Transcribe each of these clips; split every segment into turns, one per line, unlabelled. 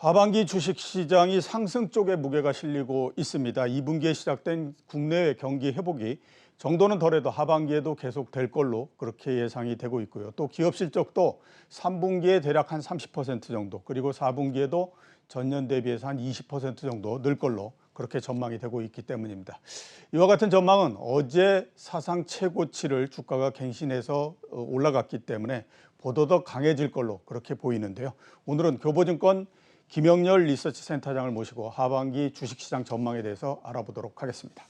하반기 주식시장이 상승 쪽에 무게가 실리고 있습니다. 2분기에 시작된 국내외 경기 회복이 정도는 덜해도 하반기에도 계속 될 걸로 그렇게 예상이 되고 있고요. 또 기업 실적도 3분기에 대략 한 30% 정도 그리고 4분기에도 전년 대비해서 한 20% 정도 늘 걸로 그렇게 전망이 되고 있기 때문입니다. 이와 같은 전망은 어제 사상 최고치를 주가가 갱신해서 어, 올라갔기 때문에 보다 강해질 걸로 그렇게 보이는데요. 오늘은 교보증권 김영렬 리서치 센터장을 모시고 하반기 주식시장 전망에 대해서 알아보도록 하겠습니다.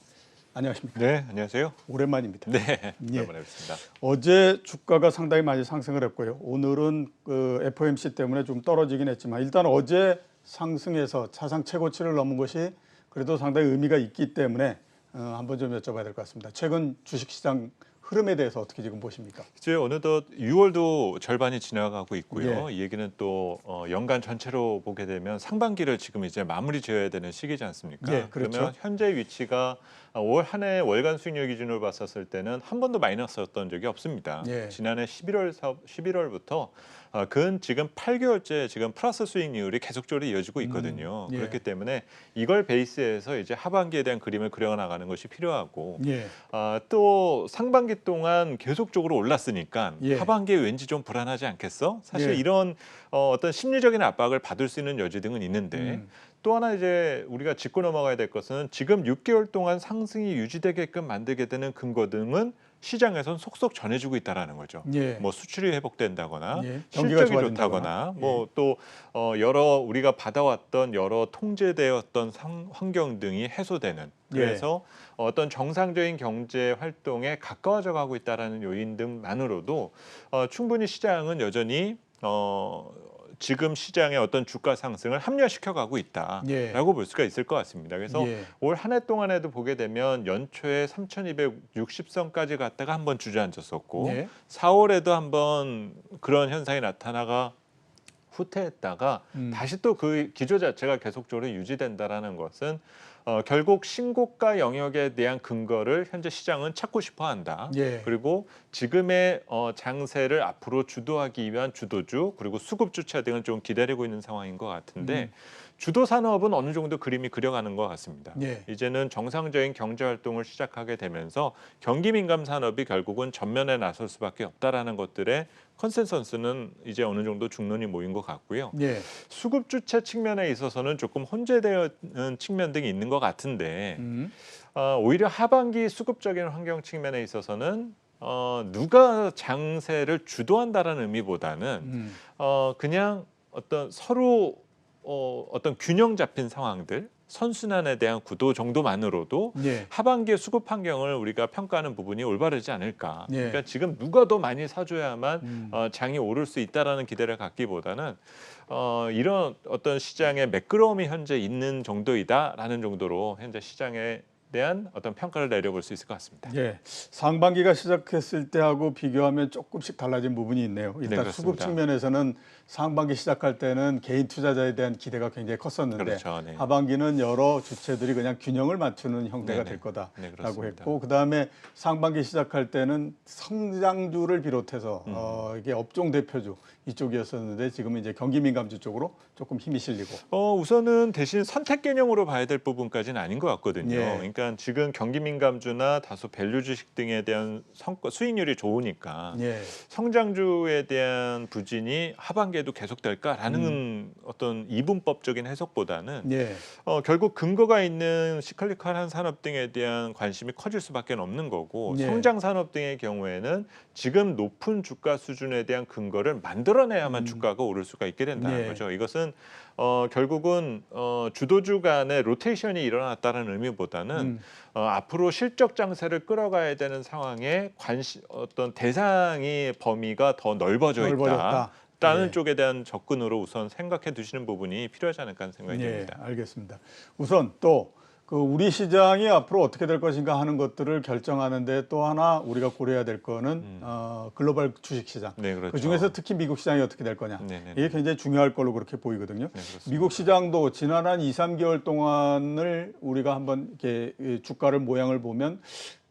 안녕하십니까?
네, 안녕하세요.
오랜만입니다.
네,
예.
오랜만에 뵙습니다.
어제 주가가 상당히 많이 상승을 했고요. 오늘은 그 FOMC 때문에 좀 떨어지긴 했지만 일단 어제 상승해서 사상 최고치를 넘은 것이 그래도 상당히 의미가 있기 때문에 어, 한번 좀 여쭤봐야 될 것 같습니다. 최근 주식시장 흐름에 대해서 어떻게 지금 보십니까?
이제 어느덧 6월도 절반이 지나가고 있고요.
예.
이 얘기는 또 어, 연간 전체로 보게 되면 상반기를 지금 이제 마무리 지어야 되는 시기지 않습니까?
예, 그렇죠.
그러면 현재 위치가 올 한 해 월간 수익률 기준으로 봤었을 때는 한 번도 마이너스였던 적이 없습니다.
예.
지난해 11월 11월부터 어, 근 지금 8개월째 지금 플러스 수익률이 계속적으로 이어지고 있거든요.
음, 예.
그렇기 때문에 이걸 베이스에서 이제 하반기에 대한 그림을 그려 나가는 것이 필요하고
예.
아, 또 상반기 동안 계속적으로 올랐으니까
예.
하반기에 왠지 좀 불안하지 않겠어? 사실
예.
이런 어, 어떤 심리적인 압박을 받을 수 있는 여지 등은 있는데
음.
또 하나 이제 우리가 짚고 넘어가야 될 것은 지금 6개월 동안 상승이 유지되게끔 만들게 되는 근거 등은 시장에선 속속 전해주고 있다라는 거죠.
예.
뭐 수출이 회복된다거나
예. 경기가
실적이.
좋다거나
뭐또 어, 여러 우리가 받아왔던 여러 통제되었던 상, 환경 등이 해소되는
예.
그래서 어떤 정상적인 경제 활동에 가까워져 가고 있다라는 요인 등만으로도 어, 충분히 시장은 여전히 어, 지금 시장의 어떤 주가 상승을 합리화시켜 가고 있다라고
예.
볼 수가 있을 것 같습니다. 그래서
예.
올한 해 동안에도 보게 되면 연초에 3,260선까지 갔다가 한번 주저앉았었고
예.
4월에도 한번 그런 현상이 나타나가 후퇴했다가
음.
다시 또 그 기조 자체가 계속적으로 유지된다라는 것은 어, 결국 신고가 영역에 대한 근거를 현재 시장은 찾고 싶어 한다.
예.
그리고 지금의 어, 장세를 앞으로 주도하기 위한 주도주 그리고 수급 주체 등을 좀 기다리고 있는 상황인 것 같은데
음.
주도 산업은 어느 정도 그림이 그려가는 것 같습니다.
예.
이제는 정상적인 경제 활동을 시작하게 되면서 경기 민감 산업이 결국은 전면에 나설 수밖에 없다라는 것들의 컨센서스는 이제 어느 정도 중론이 모인 것 같고요.
예.
수급 주체 측면에 있어서는 조금 혼재되는 측면 등이 있는 것 같은데
음.
어, 오히려 하반기 수급적인 환경 측면에 있어서는 어, 누가 장세를 주도한다라는 의미보다는
음.
어, 그냥 어떤 서로 어, 어떤 균형 잡힌 상황들 선순환에 대한 구도 정도만으로도
예.
하반기의 수급 환경을 우리가 평가하는 부분이 올바르지 않을까.
예.
그러니까 지금 누가 더 많이 사줘야만
음.
어, 장이 오를 수 있다라는 기대를 갖기보다는 어, 이런 어떤 시장의 매끄러움이 현재 있는 정도이다라는 정도로 현재 시장에 대한 어떤 평가를 내려볼 수 있을 것 같습니다.
예, 상반기가 시작했을 때하고 비교하면 조금씩 달라진 부분이 있네요. 일단
그렇습니다.
수급 측면에서는 상반기 시작할 때는 개인 투자자에 대한 기대가 굉장히 컸었는데
그렇죠. 네.
하반기는 여러 주체들이 그냥 균형을 맞추는 형태가
네네.
될 거다라고
네.
했고 그 다음에 상반기 시작할 때는 성장주를 비롯해서
음.
어, 이게 업종 대표주 이쪽이었었는데 지금은 이제 경기 민감주 쪽으로 조금 힘이 실리고
어, 우선은 대신 선택 개념으로 봐야 될 부분까지는 아닌 것 같거든요.
예.
그러니까 지금 경기 민감주나 다소 밸류 주식 등에 대한 성과 수익률이 좋으니까
예,
성장주에 대한 부진이 하반기에도 계속될까라는
음.
어떤 이분법적인 해석보다는
예,
어, 결국 근거가 있는 시클리컬한 산업 등에 대한 관심이 커질 수밖에 없는 거고
예.
성장 산업 등의 경우에는 지금 높은 주가 수준에 대한 근거를 만들 어내야만
음.
주가가 오를 수가 있게 된다는
예.
거죠. 이것은 어, 결국은 어, 주도주 간의 로테이션이 일어났다는 의미보다는
음,
어, 앞으로 실적 장세를 끌어가야 되는 상황에 관심 어떤 대상의 범위가 더 넓어져 있다.
넓어졌다.
라는
예.
쪽에 대한 접근으로 우선 생각해 두시는 부분이 필요하지 않을까 하는 생각이
예,
듭니다.
알겠습니다. 우선 또 그 우리 시장이 앞으로 어떻게 될 것인가 하는 것들을 결정하는데 또 하나 우리가 고려해야 될 거는 어, 글로벌 주식 시장.
네, 음. 그렇죠.
그 중에서 특히 미국 시장이 어떻게 될 거냐.
네 네.
이게 굉장히 중요할 걸로 그렇게 보이거든요.
네.
미국 시장도 지난 한 2, 3개월 동안을 우리가 한번 이렇게 이 주가를 모양을 보면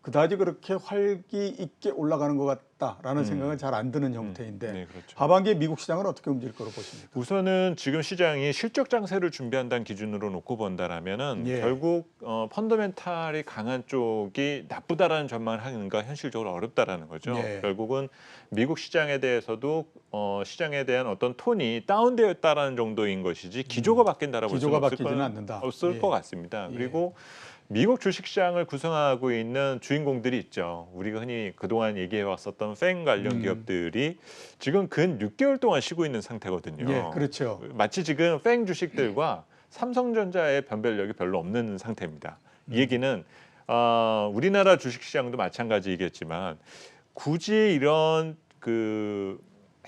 그다지 그렇게 활기 있게 올라가는 것 같다라는
음.
생각은 잘 안 드는 형태인데
네, 그렇죠.
하반기에 미국 시장은 어떻게 움직일 거로 보십니까?
우선은 지금 시장이 실적 장세를 준비한다는 기준으로 놓고 본다라면은
예.
결국 어, 펀더멘탈이 강한 쪽이 나쁘다라는 전망을 하는가 현실적으로 어렵다라는 거죠.
예.
결국은 미국 시장에 대해서도 어, 시장에 대한 어떤 톤이 다운되었다라는 정도인 것이지 기조가 바뀐다라고 볼
음. 기조가
수는 없을,
바뀌지는
거-
않는다.
없을
예.
것 같습니다.
예.
그리고 미국 주식시장을 구성하고 있는 주인공들이 있죠. 우리가 흔히 그동안 얘기해 왔었던 팬 관련
음.
기업들이 지금 근 6개월 동안 쉬고 있는 상태거든요.
예, 그렇죠.
마치 지금 팬 주식들과 삼성전자의 변별력이 별로 없는 상태입니다.
음.
이 얘기는 어, 우리나라 주식시장도 마찬가지이겠지만 굳이 이런 그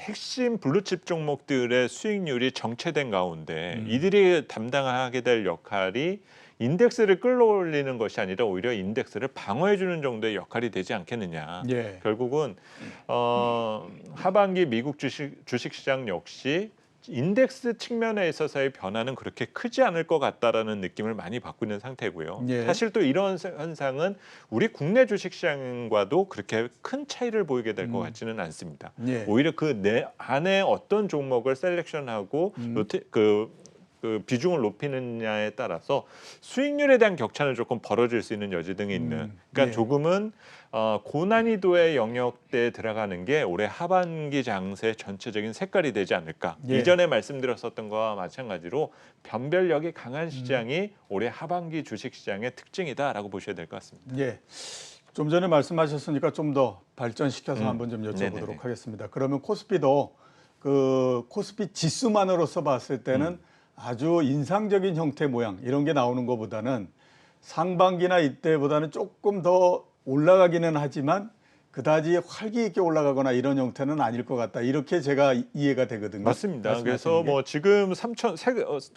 핵심 블루칩 종목들의 수익률이 정체된 가운데
음.
이들이 담당하게 될 역할이 인덱스를 끌어올리는 것이 아니라 오히려 인덱스를 방어해주는 정도의 역할이 되지 않겠느냐.
예.
결국은 어, 하반기 미국 주식 주식 시장 역시 인덱스 측면에 있어서의 변화는 그렇게 크지 않을 것 같다라는 느낌을 많이 받고 있는 상태고요.
예.
사실 또 이런 현상은 우리 국내 주식 시장과도 그렇게 큰 차이를 보이게 될것
음.
같지는 않습니다.
예.
오히려 그 내 안에 어떤 종목을 셀렉션하고
음.
로테, 그, 그 비중을 높이느냐에 따라서 수익률에 대한 격차는 조금 벌어질 수 있는 여지 등이 있는.
음.
그러니까
예.
조금은 어, 고난이도의 영역대에 들어가는 게 올해 하반기 장세 전체적인 색깔이 되지 않을까.
예.
이전에 말씀드렸었던 거와 마찬가지로 변별력이 강한
음.
시장이 올해 하반기 주식 시장의 특징이다라고 보셔야 될 것 같습니다.
예. 좀 전에 말씀하셨으니까 좀 더 발전시켜서
음.
한번 좀 여쭤보도록
네네네.
하겠습니다. 그러면 코스피도 그 코스피 지수만으로서 봤을 때는
음.
아주 인상적인 형태 모양 이런 게 나오는 것보다는 상반기나 이때보다는 조금 더 올라가기는 하지만 그다지 활기 있게 올라가거나 이런 형태는 아닐 것 같다. 이렇게 제가 이- 이해가 되거든요.
맞습니다. 그래서
게.
뭐 지금 3천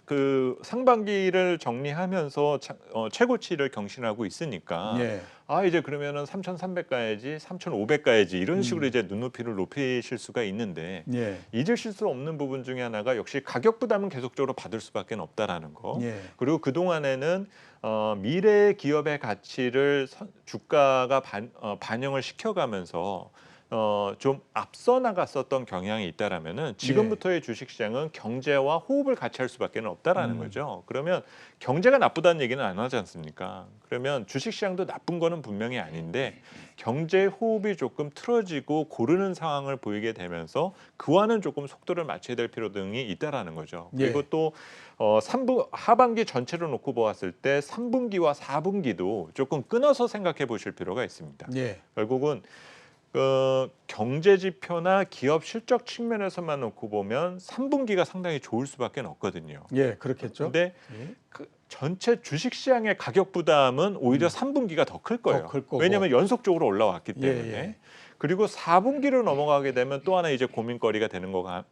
그 상반기를 정리하면서 차- 어, 최고치를 경신하고 있으니까
예.
아 이제 그러면은 3,300 가야지, 3,500 가야지 이런
음.
식으로 이제 눈높이를 높이실 수가 있는데
예.
잊으실 수 없는 부분 중에 하나가 역시 가격 부담은 계속적으로 받을 수밖에 없다라는 거.
예.
그리고 그 동안에는 어, 미래 기업의 가치를 선- 주가가 반, 어, 반영을 시켜가면서 어, 좀 앞서 나갔었던 경향이 있다라면은 지금부터의 주식시장은 경제와 호흡을 같이 할 수밖에 없다라는
음.
거죠. 그러면 경제가 나쁘다는 얘기는 안 하지 않습니까? 그러면 주식시장도 나쁜 거는 분명히 아닌데 경제 호흡이 조금 틀어지고 고르는 상황을 보이게 되면서 그와는 조금 속도를 맞춰야 될 필요 등이 있다라는 거죠.
예.
그리고 또 어, 3분 하반기 전체를 놓고 보았을 때 3분기와 4분기도 조금 끊어서 생각해 보실 필요가 있습니다.
예.
결국은 그 경제 지표나 기업 실적 측면에서만 놓고 보면 3분기가 상당히 좋을 수밖에 없거든요.
예, 그렇겠죠.
근데
예.
그 전체 주식 시장의 가격 부담은 오히려 3분기가 더 클 거예요.
음. 거고.
왜냐하면 연속적으로 올라왔기
예,
때문에.
예.
그리고 4분기로 넘어가게 되면 또 하나 이제 고민거리가 되는 거가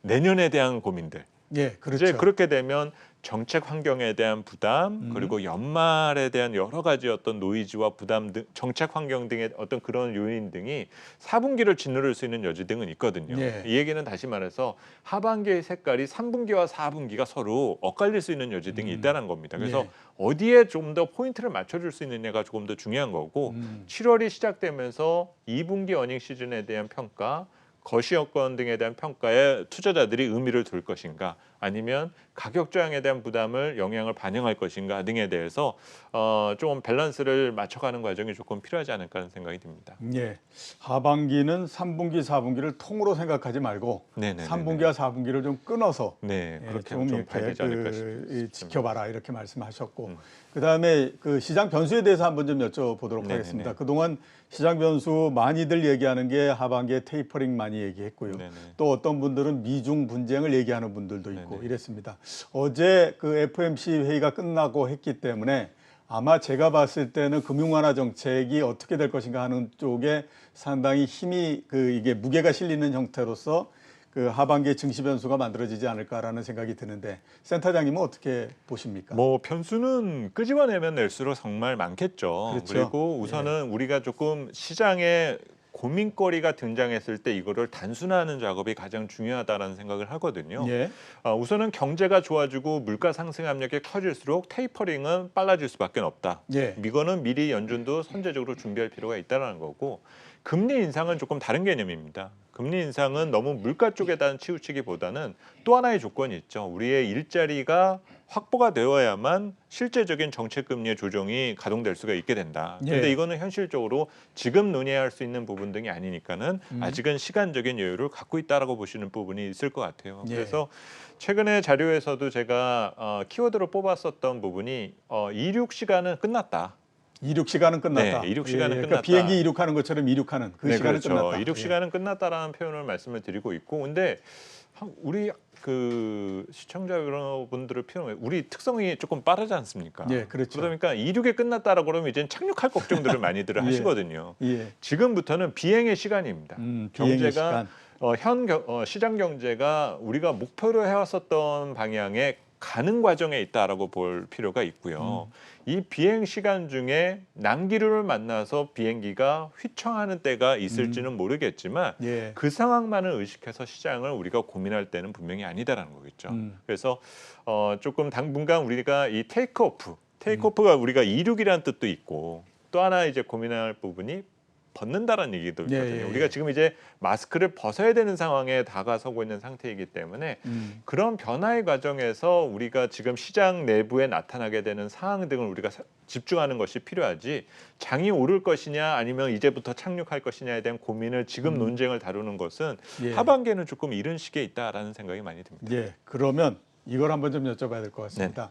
내년에 대한 고민들.
예, 그렇죠.
이제 그렇게 되면 정책 환경에 대한 부담
음.
그리고 연말에 대한 여러 가지 어떤 노이즈와 부담 등 정책 환경 등의 어떤 그런 요인 등이 4분기를 짓누를 수 있는 여지 등은 있거든요.
예.
이 얘기는 다시 말해서 하반기의 색깔이 3분기와 4분기가 서로 엇갈릴 수 있는 여지 등이
음.
있다는 겁니다. 그래서
예.
어디에 좀 더 포인트를 맞춰줄 수 있느냐가 조금 더 중요한 거고
음.
7월이 시작되면서 2분기 어닝 시즌에 대한 평가, 거시 여건 등에 대한 평가에 투자자들이 의미를 둘 것인가, 아니면 가격 저항에 대한 부담을 영향을 반영할 것인가 등에 대해서 어, 좀 밸런스를 맞춰가는 과정이 조금 필요하지 않을까 하는 생각이 듭니다.
예. 하반기는 3분기, 4분기를 통으로 생각하지 말고
네네.
3분기와 4분기를 좀 끊어서
네
예,
그렇게 좀좀 않을까
그, 지켜봐라 이렇게 말씀하셨고
음.
그다음에 그 시장 변수에 대해서 한번 좀 여쭤보도록
네네네.
하겠습니다. 그동안 시장 변수 많이들 얘기하는 게 하반기에 테이퍼링 많이 얘기했고요.
네네.
또 어떤 분들은 미중 분쟁을 얘기하는 분들도 있고
네네.
이랬습니다. 어제 그 FMC 회의가 끝나고 했기 때문에 아마 제가 봤을 때는 금융 완화 정책이 어떻게 될 것인가 하는 쪽에 상당히 힘이 그 이게 무게가 실리는 형태로서 그 하반기에 증시 변수가 만들어지지 않을까라는 생각이 드는데 센터장님은 어떻게 보십니까?
뭐 변수는 끄집어내면 낼수록 정말 많겠죠.
그렇죠.
그리고 우선은 우리가 조금 시장의 고민거리가 등장했을 때 이거를 단순화하는 작업이 가장 중요하다라는 생각을 하거든요.
예.
어, 우선은 경제가 좋아지고 물가 상승 압력이 커질수록 테이퍼링은 빨라질 수밖에 없다.
예.
이거는 미리 연준도 선제적으로 준비할 필요가 있다는 거고 금리 인상은 조금 다른 개념입니다. 금리 인상은 너무 물가 쪽에다 치우치기보다는 또 하나의 조건이 있죠. 우리의 일자리가 확보가 되어야만 실제적인 정책 금리의 조정이 가동될 수가 있게 된다. 그런데
예.
이거는 현실적으로 지금 논의할 수 있는 부분 등이 아니니까는
음.
아직은 시간적인 여유를 갖고 있다라고 보시는 부분이 있을 것 같아요.
예.
그래서 최근에 자료에서도 제가 어, 키워드로 뽑았었던 부분이 어, 이륙 시간은 끝났다.
이륙 시간은 끝났다.
네, 이륙 시간은
그러니까
끝났다.
비행기 이륙하는 것처럼 이륙하는 그
네,
시간은
그렇죠.
끝났다.
이륙
예.
시간은 끝났다라는 표현을 말씀을 드리고 있고, 근데 한- 우리 그 시청자 여러분들을 표현, 우리 특성이 조금 빠르지 않습니까?
예, 그렇죠.
그러다 보니까 이륙이 끝났다라고 그러면 이제 착륙할 걱정들을 많이들
예.
하시거든요.
예.
지금부터는 비행의 시간입니다.
음, 비행의
경제가
시간.
어, 현 겨- 어, 시장 경제가 우리가 목표로 해왔었던 방향에 가는 과정에 있다라고 볼 필요가 있고요.
음.
이 비행 시간 중에 난기류를 만나서 비행기가 휘청하는 때가 있을지는 모르겠지만
예.
그 상황만을 의식해서 시장을 우리가 고민할 때는 분명히 아니다라는 거겠죠.
음.
그래서 어, 조금 당분간 우리가 이 테이크오프, 테이크오프가 우리가 이륙이라는 뜻도 있고 또 하나 이제 고민할 부분이 벗는다라는 얘기도
예,
있거든요.
예, 예.
우리가 지금 이제 마스크를 벗어야 되는 상황에 다가서고 있는 상태이기 때문에
음.
그런 변화의 과정에서 우리가 지금 시장 내부에 나타나게 되는 상황 등을 우리가 사- 집중하는 것이 필요하지 장이 오를 것이냐 아니면 이제부터 착륙할 것이냐에 대한 고민을 지금
음.
논쟁을 다루는 것은
예.
하반기에는 조금 이른 시기에 있다라는 생각이 많이 듭니다.
예. 그러면 이걸 한번 좀 여쭤봐야 될 것 같습니다.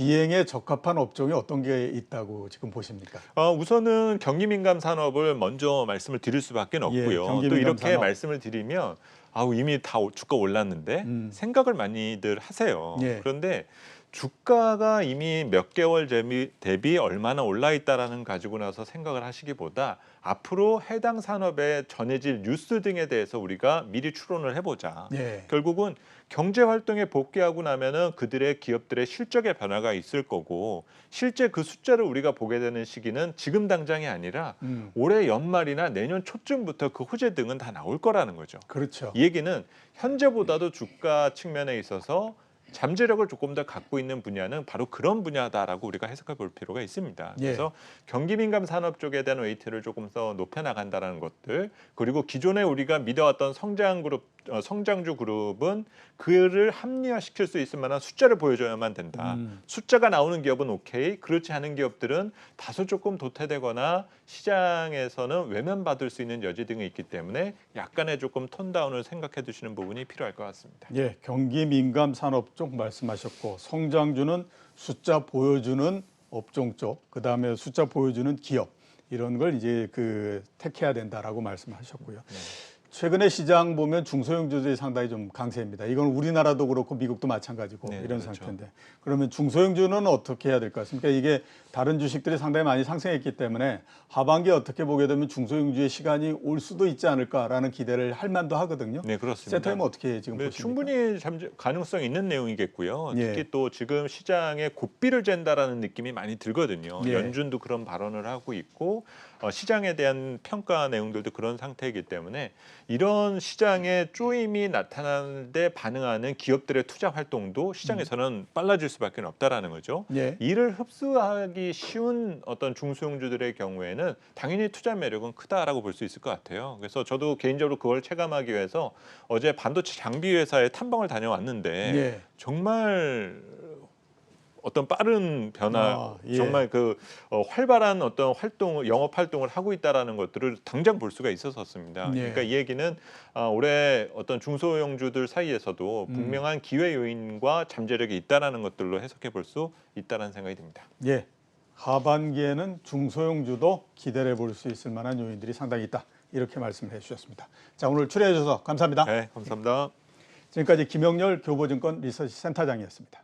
비행에 적합한 업종이 어떤 게 있다고 지금 보십니까?
어, 우선은 경기 민감 산업을 먼저 말씀을 드릴 수밖에 없고요.
예,
또 이렇게
산업.
말씀을 드리면 아우 이미 다 오- 주가 올랐는데
음.
생각을 많이들 하세요.
예.
그런데 주가가 이미 몇 개월 대비, 얼마나 올라 있다라는 가지고 나서 생각을 하시기보다 앞으로 해당 산업에 전해질 뉴스 등에 대해서 우리가 미리 추론을 해보자.
예.
결국은 경제 활동에 복귀하고 나면은 그들의 기업들의 실적의 변화가 있을 거고 실제 그 숫자를 우리가 보게 되는 시기는 지금 당장이 아니라
음.
올해 연말이나 내년 초쯤부터 그 호재 등은 다 나올 거라는 거죠.
그렇죠.
이 얘기는 현재보다도 주가 측면에 있어서 잠재력을 조금 더 갖고 있는 분야는 바로 그런 분야다라고 우리가 해석해 볼 필요가 있습니다.
예.
그래서 경기 민감 산업 쪽에 대한 웨이트를 조금 더 높여 나간다라는 것들 그리고 기존에 우리가 믿어왔던 성장 그룹 어, 성장주 그룹은 그를 합리화시킬 수 있을 만한 숫자를 보여줘야만 된다.
음.
숫자가 나오는 기업은 오케이. 그렇지 않은 기업들은 다소 조금 도태되거나 시장에서는 외면받을 수 있는 여지 등이 있기 때문에 약간의 조금 톤다운을 생각해 두시는 부분이 필요할 것 같습니다.
예, 경기 민감 산업 쪽 말씀하셨고 성장주는 숫자 보여주는 업종 쪽, 그 다음에 숫자 보여주는 기업 이런 걸 이제 그 택해야 된다라고 말씀하셨고요. 최근에 시장 보면 중소형주들이 상당히 좀 강세입니다. 이건 우리나라도 그렇고 미국도 마찬가지고
네,
이런
그렇죠.
상태인데 그러면 중소형주는 어떻게 해야 될 것 같습니까? 이게 다른 주식들이 상당히 많이 상승했기 때문에 하반기에 어떻게 보게 되면 중소형주의 시간이 올 수도 있지 않을까라는 기대를 할 만도 하거든요.
네, 그렇습니다.
세터님 어떻게 지금
네,
보십니까?
충분히 잠재- 가능성 있는 내용이겠고요.
예.
특히 또 지금 시장에 고삐를 잰다라는 느낌이 많이 들거든요.
예.
연준도 그런 발언을 하고 있고 어, 시장에 대한 평가 내용들도 그런 상태이기 때문에 이런 시장의 쪼임이 나타나는데 반응하는 기업들의 투자 활동도 시장에서는 빨라질 수밖에 없다라는 거죠.
예.
이를 흡수하기 쉬운 어떤 중소형주들의 경우에는 당연히 투자 매력은 크다라고 볼 수 있을 것 같아요. 그래서 저도 개인적으로 그걸 체감하기 위해서 어제 반도체 장비 회사에 탐방을 다녀왔는데
예.
정말 어떤 빠른 변화,
아, 예.
정말 그 어, 활발한 어떤 활동을 영업 활동을 하고 있다라는 것들을 당장 볼 수가 있었었습니다.
예.
그러니까 이 얘기는 아, 올해 어떤 중소형주들 사이에서도
음.
분명한 기회 요인과 잠재력이 있다라는 것들로 해석해 볼 수 있다라는 생각이 듭니다.
예. 하반기에는 중소형주도 기대해 볼 수 있을 만한 요인들이 상당히 있다. 이렇게 말씀을 해 주셨습니다. 자, 오늘 출연해 주셔서 감사합니다.
네, 감사합니다.
지금까지 김영렬 교보증권 리서치 센터장이었습니다.